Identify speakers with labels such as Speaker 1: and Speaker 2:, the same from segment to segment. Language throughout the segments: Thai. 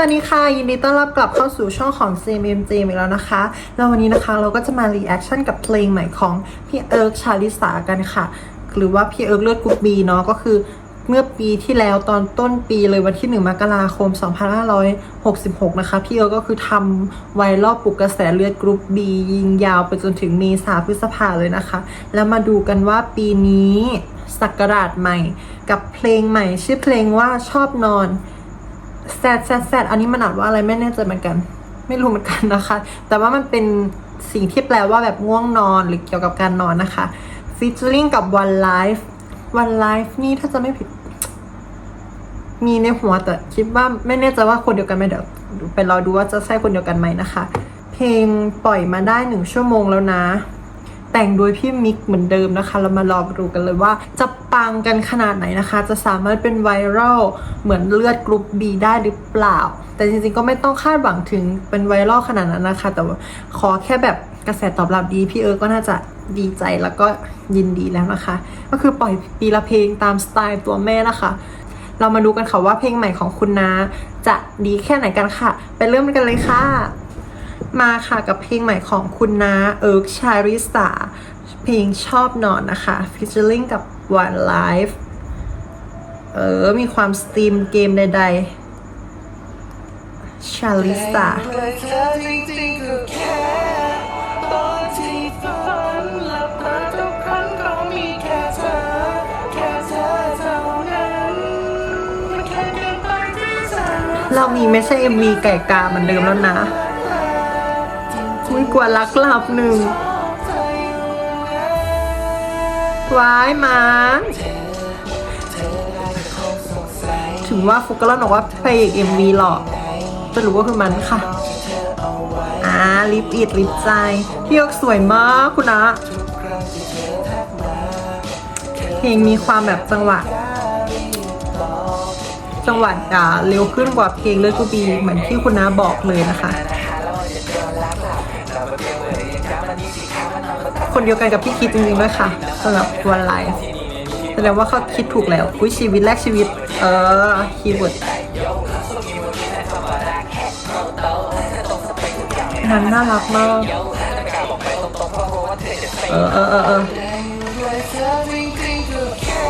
Speaker 1: วัสดีค่ะ ยินดีต้อนรับกลับเข้าสู่ช่องของ CMMJ อีกแล้วนะคะ แล้ววันนี้นะคะเราก็จะมารีแอคชั่นกับเพลงใหม่ของพี่เอิร์กชาลิสากันค่ะ หรือว่าพี่เอิร์กเลือดกรุ๊ปบีเนาะก็คือเมื่อปีที่แล้วตอนต้นปีเลยวันที่ 1 มกราคม 2566 นะคะ พี่เอิร์กก็คือทำไวรัลปลุกกระแสเลือดกรุ๊ปบียิงยาวไปจนถึงเมษาพฤษภาเลยนะคะ แล้วมาดูกันว่าปีนี้สักราชใหม่ กับเพลงใหม่ชื่อเพลงว่าชอบนอน แซดแซดแซดอันนี้มันอ่านว่าอะไรไม่แน่ใจเหมือนกัน ไม่รู้เหมือนกันนะคะ แต่ว่ามันเป็นสิ่งที่แปลว่าแบบง่วงนอนหรือเกี่ยวกับการนอนนะคะฟีเจอริงกับ One Life One Life นี่ถ้าจะไม่ผิด มีในหัวแต่คิดว่าไม่แน่ใจว่าคนเดียวกันไหมเดี๋ยวไปรอดูว่าจะใช่คนเดียวกันไหมนะคะ เพลงปล่อยมาได้หนึ่งชั่วโมงแล้วนะ แต่งโดยพี่มิกเหมือนเดิมนะคะเรามาลองดูกันเลยว่า จะปังกันขนาดไหนนะคะ จะสามารถเป็นไวรัลเหมือนเลือดกรุ๊ป B ได้หรือเปล่า แต่จริงๆก็ไม่ต้องคาดหวังถึงเป็นไวรัลขนาดนั้นนะคะ แต่ว่าขอแค่แบบกระแสตอบรับดีพี่เอิร์กก็น่าจะดีใจแล้วก็ยินดีแล้วนะคะ ก็คือปล่อยปีละเพลงตามสไตล์ตัวแม่นะคะ เรามาดูกันค่ะว่าเพลงใหม่ของคุณนาจะดีแค่ไหนกันค่ะ ไปเริ่มกันเลยค่ะ มาค่ะกับเพลงใหม่ของคุณนาเอิร์กชาริสาเพลงชอบนอนนะคะฟิชเชอร์ลิงกับ One Life เออ มีความสตรีมเกมใดๆชาลิสา
Speaker 2: เรามีแค่เธอแค่เอเท่านั้นมันแค่เกินไปที่จะ
Speaker 1: เรามีไม่ใช่ MV ไก่กาเหมือนเดิมแล้วนะ มุ้ยกว่ารักหลับหนึ่งวายมันถึงว่าฟุกก็เล่าบอกว่าพระเอก MV หรอกจะรู้ว่าคือมันค่ะอ่าลิปอิดลิปใจพี่ยกสวยมากคุณนะเพลงมีความแบบจังหวะจังหวะอ่าเร็วขึ้นกว่าเพลงเลือดกูบีเหมือนที่คุณน้าบอกเลยนะคะ คนเดียวกันกับพี่คิดจริงๆด้วยค่ะสำหรับวันไลฟ์แสดงว่าเขาคิดถูกแล้วอุ้ยชีวิตแรกชีวิต เออคีย์เวิร์ดนั้นน่ารักมากเออเออเออเออ
Speaker 2: เลยเธอจริงๆก็แค่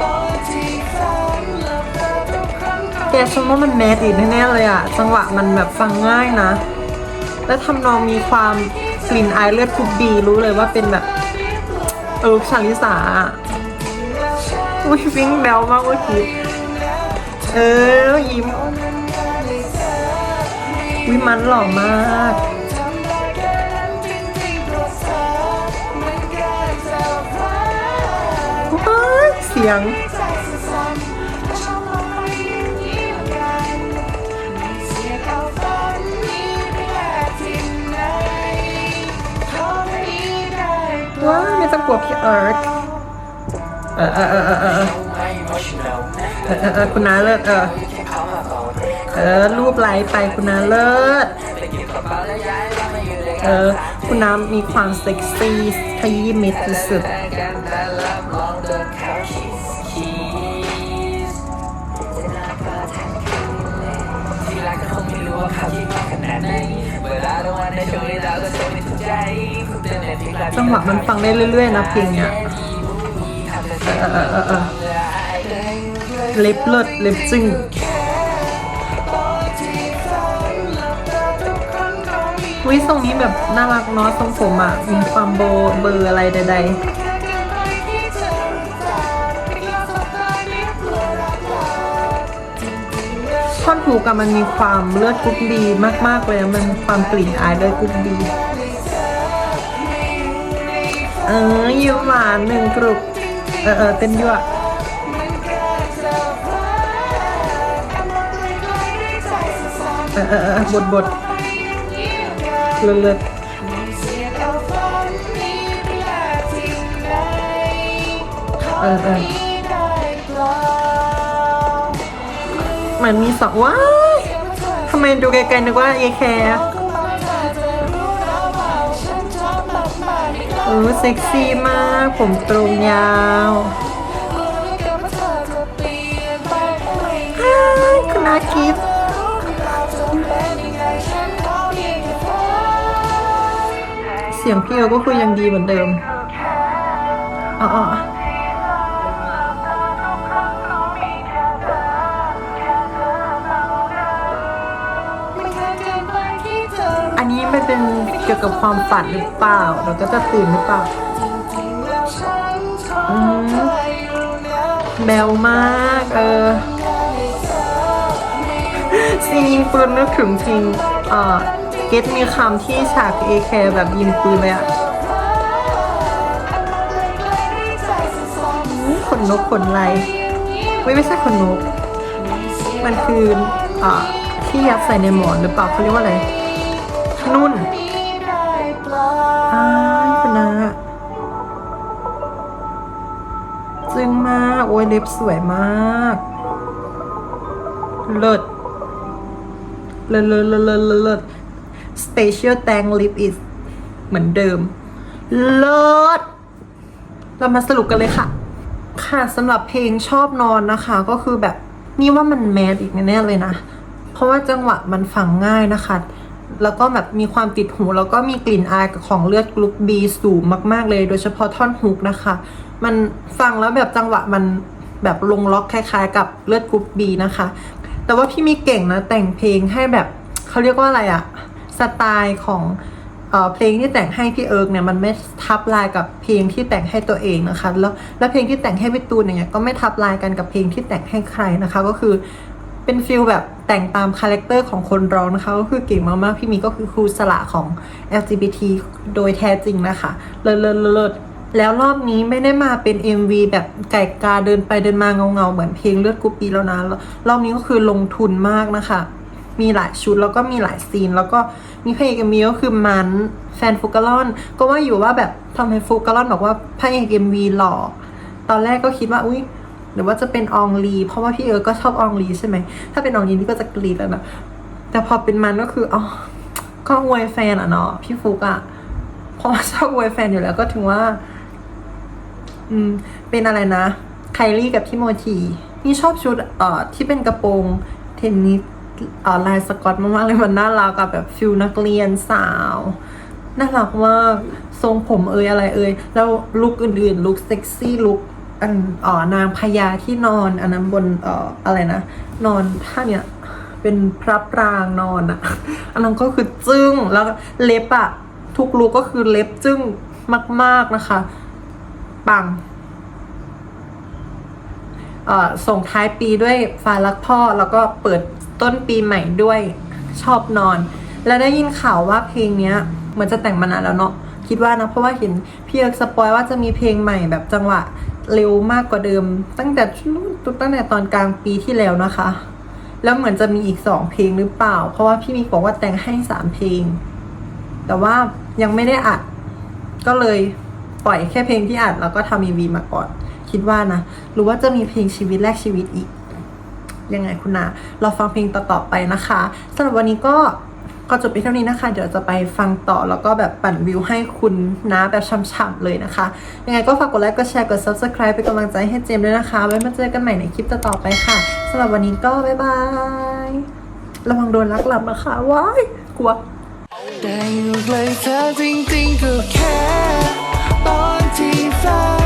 Speaker 2: ตอนที่ฝันหลับตาทุก
Speaker 1: ชมว่ามันแมสอีกแน่ๆเลยอะจังหวะมันแบบฟังง่ายนะ และทำนองมีความกลิ่นอายเลือดคุบบีรู้เลยว่าเป็นแบบ เออชาลิสาอุ้ยวิ่งแบวมากเมื่อกี้เออยิ้มวิมันหล่อมาก
Speaker 2: ทำได้แค่นั้นจริงๆเพราะเธอเสี
Speaker 1: ยง
Speaker 2: ไม่ต้อ
Speaker 1: งกลัวพี่เอิร์ธเออเออเออเออเออเออเออคุณน้าเลิศเออเออรูปไลฟ์ไปคุณน้าเลิศเออคุณน้ามีความเซ็กซี่ขยี้มิดที่สุดไม่
Speaker 2: รู้ว่าเขายิ่งขนาดไหน
Speaker 1: จังหวะมันฟังได้เรื่อยๆนะเพลงเนี้ยเออเออเออเออเล็บเลิศเล็บจึ้งวิทรงนี้แบบน่ารักเนาะทรงผมอะ มีความโบเบอร์อะไรใดๆ ท่อนถูกอะมันมีความเลือดกรุ๊ปบีมาก ๆ เลยมันความกลิ่นอายเลือดกรุ๊ปบีเออยิ้มหวานหนึ่งกรุบเออเออเต้นยั่วเออเออเออบทบทเลิศเลิศเออเออ เหมือนมีสองว้าทำไมดูไกลๆนึกว่าเอแคร์โอ้เซ็กซี่มาก ผมตรงยาวคุณอาคิด
Speaker 2: เสี
Speaker 1: ยงพี่เราก็คุยยังดีเหมือนเดิมอ๋อ อั
Speaker 2: นนี้ไม่
Speaker 1: เป็นเกี่ยวกับความฝันหรือเปล่า เราก็จะตื่นหรือเปล่า
Speaker 2: แล้วฉันชอแล้ว
Speaker 1: แบวมากเออซีนยิงปืนนึกถึงซีนเอ่อเกตมีคำที่ฉากเอแคแบบยิงปืนเลยอะขนนกขนไรไม่ไม่ใช่ขนนก มันคืออ่าที่ยัดใส่ในหมอนหรือเปล่าเขาเรียกว่าอะไร นุ่นอ้ายคณะจึงมาก โอ้ยเล็บสวยมาก เลิศ เลิศเลิศเลิศเลิศเลิศเลิศ special thank lip is เหมือนเดิม เลิศ เรามาสรุปกันเลยค่ะ ค่ะสำหรับเพลงชอบนอนนะคะ ก็คือแบบนี่ว่ามันแมสอีกแน่เลยนะ เพราะว่าจังหวะมันฟังง่ายนะคะ แล้วก็แบบมีความติดหู แล้วก็มีกลิ่นอายของเลือดกรุ๊ปบีสูงมาก ๆ เลย โดยเฉพาะท่อนฮุกนะคะ มันฟังแล้วแบบจังหวะมันแบบลงล็อกคล้าย ๆ กับเลือดกรุ๊ปบีนะคะ แต่ว่าพี่มีเก่งนะแต่งเพลงให้แบบเขาเรียกว่าอะไรอะสไตล์ของเอ่อเพลงที่แต่งให้พี่เอิร์กเนี่ยมันไม่ทับลายกับเพลงที่แต่งให้ตัวเองนะคะ แล้วแล้วเพลงที่แต่งให้พี่ตูนเงี้ยก็ไม่ทับลายกันกับเพลงที่แต่งให้ใครนะคะ ก็คือ เป็นฟิลแบบแต่งตามคาแรคเตอร์ของคนร้องนะคะก็คือเก่งมากๆ พี่มีก็คือครูสละของ LGBT โดยแท้จริงนะคะ เลิศเลิศเลิศแล้วรอบนี้ไม่ได้มาเป็น MV แบบไก่กาเดินไปเดินมาเงาเงาเหมือนเพลงเลือดกุปปีแล้วนะ รอบนี้ก็คือลงทุนมากนะคะ มีหลายชุดแล้วก็มีหลายซีน แล้วก็มีพระเอกเอ็มวีก็คือมันแฟนฟุกกะลอน ก็ว่าอยู่ว่าแบบทำไมฟุกกะลอนบอกว่าพระเอกเอ็มวีหล่อตอนแรกก็คิดว่าอุ้ย หรือว่าจะเป็นอองลีเพราะว่าพี่เอิร์กก็ชอบอองลีใช่ไหมถ้าเป็นอองลีนี่ก็จะกรีดแล้วนะแต่พอเป็นมันก็คืออ๋อก็อวยแฟนอะเนาะพี่ฟุกอะเพราะว่าชอบอวยแฟนอยู่แล้วก็ถึงว่า อืม เป็นอะไรนะไคลี่กับพี่โมทีนี่ชอบชุดเอ่อที่เป็นกระโปรงเทนนิสเอ่อลายสกอตมากๆเลยมันน่ารักกับแบบฟิลนักเรียนสาวน่ารักมากทรงผมเอยอะไรเอยแล้วลุคอื่นๆลุคเซ็กซี่ลุค อันอ่อนางพญาที่นอนอันนั้นบนเอ่ออะไรนะนอนท่าเนี้ยเป็นพระปรางนอนอะอันนั้นก็คือจึ้งแล้วก็เล็บอะทุกลุคก็คือเล็บจึ้งมาก ๆนะคะ ปังเอ่อส่งท้ายปีด้วยฟ้ารักพ่อแล้วก็เปิดต้นปีใหม่ด้วยชอบนอน แล้วได้ยินข่าวว่าเพลงเนี้ยเหมือนจะแต่งมานานแล้วเนาะคิดว่านะเพราะว่าเห็นพี่เอกสปอยว่าจะมีเพลงใหม่แบบจังหวะ เร็วมากกว่าเดิม ตั้งแต่ตั้งแต่ตอนกลางปีที่แล้วนะคะ แล้วเหมือนจะมีอีกสองเพลงหรือเปล่า เพราะว่าพี่มีบอกว่าแต่งให้สามเพลง แต่ว่ายังไม่ได้อัด ก็เลยปล่อยแค่เพลงที่อัดแล้วก็ทำอีวีมาก่อน คิดว่านะหรือว่าจะมีเพลงชีวิตแรกชีวิตอีกยังไงคุณนาเราฟังเพลงต่อๆไปนะคะสำหรับวันนี้ก็ ก็จบไปเท่านี้นะคะ เดี๋ยวจะไปฟังต่อแล้วก็แบบปั่นวิวให้คุณนะแบบช่ำๆเลยนะคะ ยังไงก็ฝากกดไลค์กดแชร์กด subscribe เป็นกำลังใจให้เจมส์ด้วยนะคะ ไว้มาเจอกันใหม่ในคลิปต่อๆไปค่ะสำหรับวันนี้ก็บ๊ายบายระวังโดนลักหลับนะคะว้ายกลัว
Speaker 2: แต่อยู่ไกลเธอจริงๆก็แค่ตอนที่ฝัน